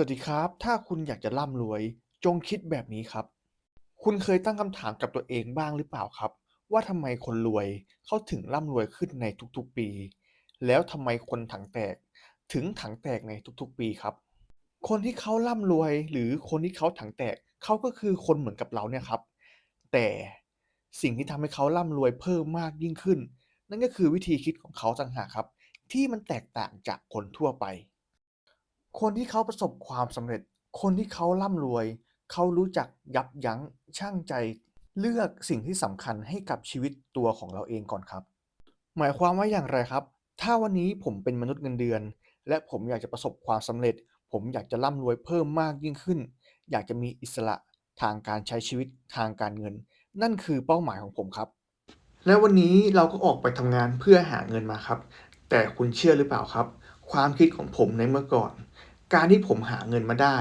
สวัสดีครับ ถ้าคุณอยากจะร่ำรวย จงคิดแบบนี้ครับ คุณเคยตั้งคำถามกับตัวเองบ้างหรือเปล่าครับ ว่าทำไมคนรวยเขาถึงร่ำรวยขึ้นในทุกๆปี แล้วทำไมคนถังแตก ถึงถังแตกในทุกๆ ปีครับ คนที่เขาร่ำรวย หรือคนที่เขาถังแตกเขาก็คือคนเหมือนกับเราเนี่ยครับ แต่สิ่งที่ทำให้เขาร่ำรวยเพิ่มมากยิ่งขึ้น นั่นก็คือวิธีคิดของเขาต่างหากครับ ที่มันแตกต่างจากคนทั่วไป คนที่เขาประสบความสำเร็จ คนที่เขาร่ำรวย เขารู้จักยับยั้งชั่งใจ เลือกสิ่งที่สำคัญให้กับชีวิตตัวของเราเองก่อนครับ หมายความว่าอย่างไรครับ ถ้าวันนี้ผมเป็นมนุษย์เงินเดือน และผมอยากจะประสบความสำเร็จ ผมอยากจะร่ำรวยเพิ่มมากยิ่งขึ้น อยากจะมีอิสระทางการใช้ชีวิตทางการเงิน นั่นคือเป้าหมายของผมครับ และวันนี้เราก็ออกไปทำงานเพื่อหาเงินมาครับ แต่คุณเชื่อหรือเปล่าครับ ความคิดของผมในเมื่อก่อน การที่ผมหาเงินมาได้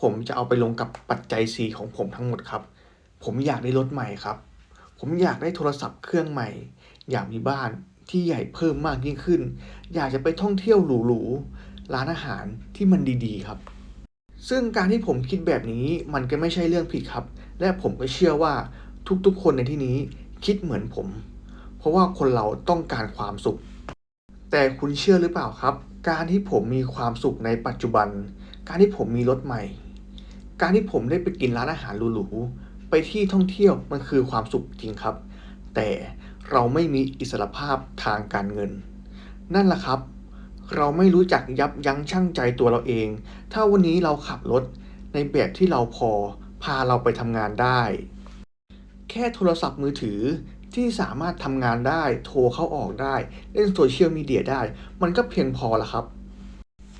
ผมจะเอาไปลงกับปัจจัย4ของผมทั้งหมดครับ ผมอยากได้รถใหม่ครับ ผมอยากได้โทรศัพท์เครื่องใหม่ อยากมีบ้านที่ใหญ่เพิ่มมากยิ่งขึ้น อยากจะไปท่องเที่ยวหรูๆ ร้านอาหารที่มันดีๆครับ ซึ่งการที่ผมคิดแบบนี้มันก็ไม่ใช่เรื่องผิดครับ และผมก็เชื่อว่าทุกๆ คนในที่นี้คิดเหมือนผม เพราะว่าคนเราต้องการความสุข แต่คุณเชื่อหรือเปล่าครับ การที่ผมมีความสุขในปัจจุบัน การที่ผมมีรถใหม่ การที่ผมได้ไปกินร้านอาหารหรูๆ ไปที่ท่องเที่ยวมันคือความสุขจริงครับ แต่เราไม่มีอิสรภาพทางการเงิน นั่นแหละครับ เราไม่รู้จักยับยั้งชั่งใจตัวเราเอง ถ้าวันนี้เราขับรถในแบบที่เราพอพาเราไปทำงานได้ แค่โทรศัพท์มือถือ ที่สามารถทำงานได้ โทรเข้าออกได้ เล่นโซเชียลมีเดียได้ มันก็เพียงพอละครับ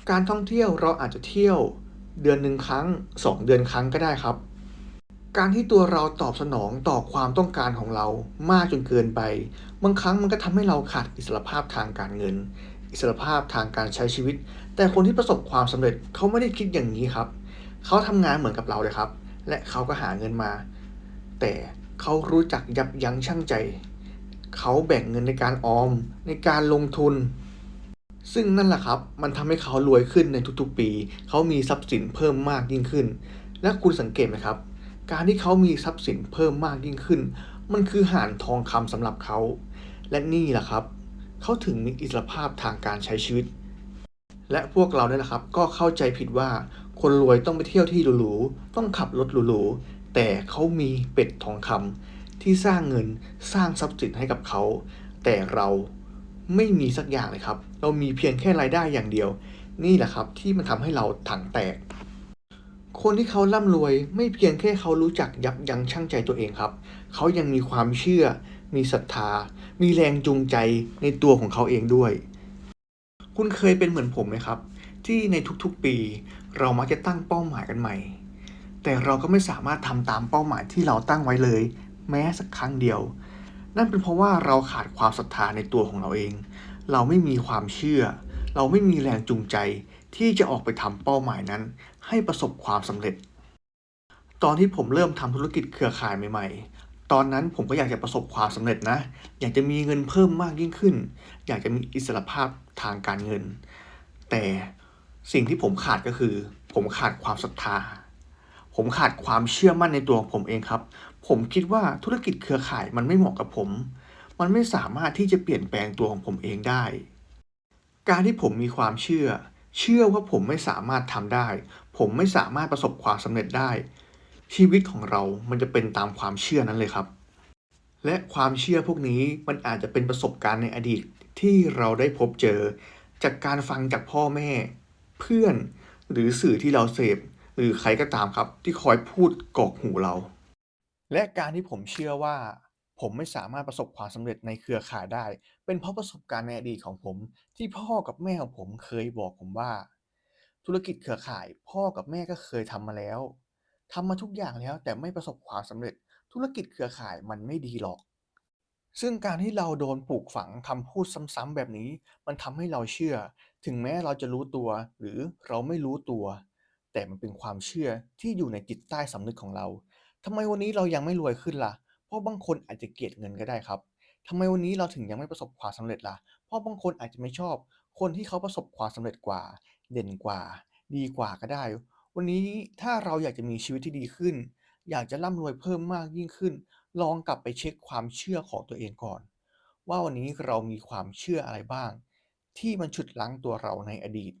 การท่องเที่ยวเราอาจจะเที่ยว เดือนหนึ่งครั้ง 2 เดือนครั้งก็ได้ครับ การที่ตัวเราตอบสนองต่อความต้องการของเรามากจนเกินไป บางครั้งมันก็ทำให้เราขาดอิสรภาพทางการเงิน อิสรภาพทางการใช้ชีวิต แต่คนที่ประสบความสำเร็จเขาไม่ได้คิดอย่างนี้ครับ เขาทำงานเหมือนกับเราเลยครับ และเขาก็หาเงินมา แต่เขารู้จักยับยั้งชั่งใจ เขาแบ่งเงินในการออมในการลงทุน ซึ่งนั่นแหละครับ มันทำให้เขารวยขึ้นในทุกๆปี เขามีทรัพย์สินเพิ่มมากยิ่งขึ้น และคุณสังเกตไหมครับ การที่เขามีทรัพย์สินเพิ่มมากยิ่งขึ้น มันคือห่านทองคำสำหรับเขา และนี่แหละครับ เขาถึงมีอิสรภาพทางการใช้ชีวิต และพวกเราเนี่ยแหละครับ ก็เข้าใจผิดว่าคนรวยต้องไปเที่ยวที่หรูๆต้องขับรถหรูๆ แต่เขามีเป็ดทองคำที่สร้างเงินสร้างทรัพย์สินให้กับเขา แต่เราไม่มีสักอย่างเลยครับ เรามีเพียงแค่รายได้อย่างเดียว นี่แหละครับที่มันทำให้เราถังแตก คนที่เขาร่ำรวยไม่เพียงแค่เขารู้จักยับยั้งชั่งใจตัวเองครับ เขายังมีความเชื่อ มีศรัทธา มีแรงจูงใจในตัวของเขาเองด้วย คุณเคยเป็นเหมือนผมไหมครับ ที่ในทุกๆปี เรามักจะตั้งเป้าหมายกันใหม่ แต่เราก็ไม่สามารถทำตามเป้าหมายที่เราตั้งไว้เลย แม้สักครั้งเดียว นั่นเป็นเพราะว่าเราขาดความศรัทธาในตัวของเราเอง เราไม่มีความเชื่อ เราไม่มีแรงจูงใจที่จะออกไปทำเป้าหมายนั้น ให้ประสบความสำเร็จ ตอนที่ผมเริ่มทำธุรกิจเครือข่ายใหม่ ๆ ตอนนั้นผมก็อยากจะประสบความสำเร็จนะ อยากจะมีเงินเพิ่มมากยิ่งขึ้น อยากจะมีอิสรภาพทางการเงิน แต่สิ่งที่ผมขาดก็คือ ผมขาดความศรัทธา ผมขาดความเชื่อมั่นในตัวผมเองครับ ผมคิดว่าธุรกิจเครือข่ายมันไม่เหมาะกับผม มันไม่สามารถที่จะเปลี่ยนแปลงตัวของผมเองได้ การที่ผมมีความเชื่อ เชื่อว่าผมไม่สามารถทำได้ ผมไม่สามารถประสบความสำเร็จได้ ชีวิตของเรา มันจะเป็นตามความเชื่อนั้นเลยครับ และความเชื่อพวกนี้มันอาจจะเป็นประสบการณ์ในอดีตที่เราได้พบเจอ จากการฟังจากพ่อแม่ เพื่อนหรือสื่อที่เราเสพ หรือใครก็ตามครับ ที่คอยพูดกอกหูเรา และการที่ผมเชื่อว่า ผมไม่สามารถประสบความสำเร็จในเครือข่ายได้ เป็นเพราะประสบการณ์ในอดีตของผม ที่พ่อกับแม่ของผมเคยบอกผมว่า ธุรกิจเครือข่าย พ่อกับแม่ก็เคยทำมาแล้วทำมาทุกอย่างแล้วแต่ไม่ประสบความสำเร็จ ธุรกิจเครือข่ายมันไม่ดีหรอก ซึ่งการที่เราโดนปลูกฝังคำพูดซ้ำๆแบบนี้ มันทำให้เราเชื่อ ถึงแม้เราจะรู้ตัว หรือเราไม่รู้ตัว แต่มันเป็นความเชื่อที่อยู่ในจิตใต้สำนึกของเราทำไมวันนี้เรายังไม่รวยขึ้นล่ะ เพราะบางคนอาจจะเกลียดเงินก็ได้ครับทำไมวันนี้เราถึงยังไม่ประสบความสำเร็จล่ะ เพราะบางคนอาจจะไม่ชอบ คนที่เขาประสบความสำเร็จกว่า เด่นกว่า ดีกว่าก็ได้ วันนี้ถ้าเราอยากจะมีชีวิตที่ดีขึ้น อยากจะร่ำรวยเพิ่มมากยิ่งขึ้น ลองกลับไปเช็คความเชื่อของตัวเองก่อน ว่าวันนี้เรามีความเชื่ออะไรบ้าง ที่มันฉุดรั้งตัวเราในอดีต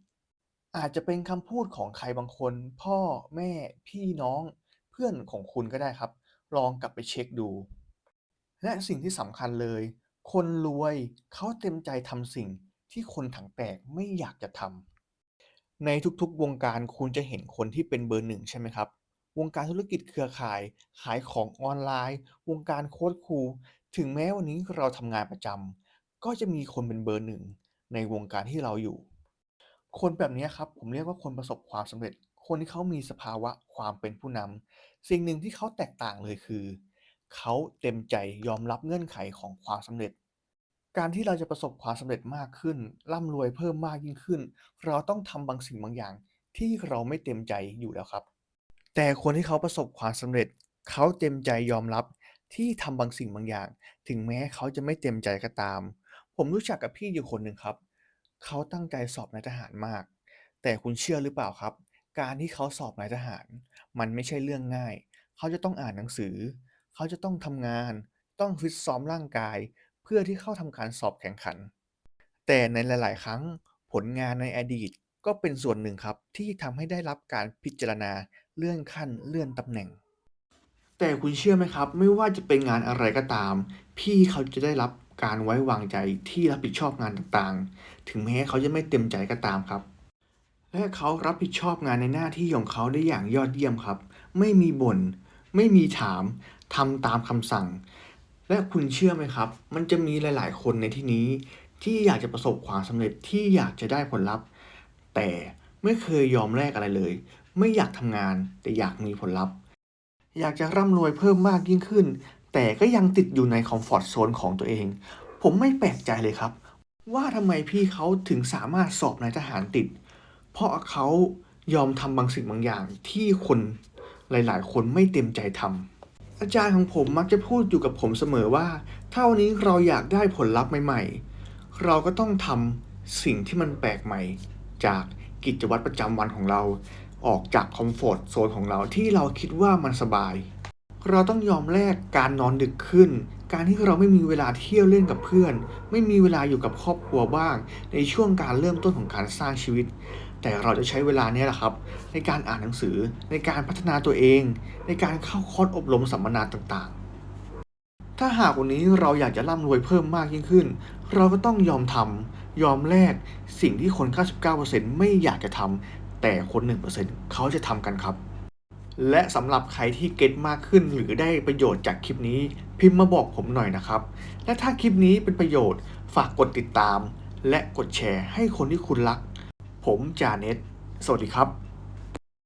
อาจจะเป็นคำพูดของใครบางคน พ่อ แม่ พี่น้อง เพื่อนของคุณก็ได้ครับ ลองกลับไปเช็คดู และสิ่งที่สำคัญเลย คนรวยเขาเต็มใจทำสิ่งที่คนถังแตกไม่อยากจะทำในทุกๆ วงการคุณจะเห็นคนที่เป็นเบอร์หนึ่งใช่ไหมครับ วงการธุรกิจเครือข่าย ขายของออนไลน์ วงการโค้ชครู ถึงแม้วันนี้เราทำงานประจำก็จะมีคนเป็นเบอร์หนึ่งในวงการที่เราอยู่ คนแบบนี้ครับ ผมเรียกว่าคนประสบความสำเร็จ คนที่เขามีสภาวะความเป็นผู้นำสิ่งหนึ่งที่เขาแตกต่างเลยคือ เขาเต็มใจยอมรับเงื่อนไขของความสำเร็จ การที่เราจะประสบความสำเร็จมากขึ้นร่ำรวยเพิ่มมากยิ่งขึ้น เราต้องทำบางสิ่งบางอย่าง ที่เราไม่เต็มใจอยู่แล้วครับ แต่คนที่เขาประสบความสำเร็จ เขาเต็มใจยอมรับที่ทำบางสิ่งบางอย่าง ถึงแม้เขาจะไม่เต็มใจก็ตาม ผมรู้จักกับพี่อยู่คนหนึ่งครับ เขาตั้งใจสอบนายทหารมาก แต่คุณเชื่อหรือเปล่าครับ การที่เขาสอบนายทหาร มันไม่ใช่เรื่องง่าย เขาจะต้องอ่านหนังสือ เขาจะต้องทำงาน ต้องฟิตซ้อมร่างกาย เพื่อที่เข้าทำการสอบแข่งขัน แต่ในหลาย ๆ ครั้งผลงานในอดีตก็เป็นส่วนหนึ่งครับที่ทำให้ได้รับการพิจารณาเลื่อนขั้นเลื่อนตำแหน่ง แต่คุณเชื่อไหมครับ ไม่ว่าจะเป็นงานอะไรก็ตาม พี่เขาจะได้รับ การไว้วางใจที่รับผิดชอบงานต่างๆ ถึงแม้เขาจะไม่เต็มใจก็ตามครับ และเขารับผิดชอบงานในหน้าที่ของเขาได้อย่างยอดเยี่ยมครับ ไม่มีบน่น ไม่มีถามทำตามคำสั่ง และคุณเชื่อไหมครับ มันจะมีหลาย ๆ คนในที่นี้ ที่อยากจะประสบความสำเร็จที่อยากจะได้ผลลัพธ์ แต่ไม่เคยยอมแลกอะไรเลย ไม่อยากทำงานแต่อยากมีผลลัพธ์อยากจะร่ำรวยเพิ่มมากยิ่งขึ้น แต่ก็ยังติดอยู่ในคอมฟอร์ตโซนของตัวเอง ผมไม่แปลกใจเลยครับ ว่าทำไมพี่เขาถึงสามารถสอบนายทหารติด เพราะเขายอมทำบางสิ่งบางอย่างที่คนหลาย ๆ คนไม่เต็มใจทำอาจารย์ของผมมักจะพูดอยู่กับผมเสมอว่าถ้าวันนี้เราอยากได้ผลลัพธ์ใหม่ ๆ เราก็ต้องทำสิ่งที่มันแปลกใหม่ จากกิจวัตรประจำวันของเรา ออกจากคอมฟอร์ตโซนของเราที่เราคิดว่ามันสบาย เราต้องยอมแลกการนอนดึกขึ้น การที่เราไม่มีเวลาเที่ยวเล่นกับเพื่อน ไม่มีเวลาอยู่กับครอบครัวบ้าง ในช่วงการเริ่มต้นของการสร้างชีวิต แต่เราจะใช้เวลาเนี้แหละครับ ในการอ่านหนังสือ ในการพัฒนาตัวเอง ในการเข้าคอร์สอบรมสัมมนาต่างๆ ถ้าหากวันนี้เราอยากจะร่ำรวยเพิ่มมากยิ่งขึ้น เราก็ต้องยอมทำยอมแลกสิ่งที่คน 99%ไม่อยากจะทำแต่คน 1%เขาจะทำกันครับ และสำหรับใครที่เก็ตมากขึ้นหรือได้ประโยชน์จากคลิปนี้ พิมพ์มาบอกผมหน่อยนะครับ และถ้าคลิปนี้เป็นประโยชน์ฝากกดติดตาม และกดแชร์ให้คนที่คุณรัก ผมจาเน็ตสวัสดีครับ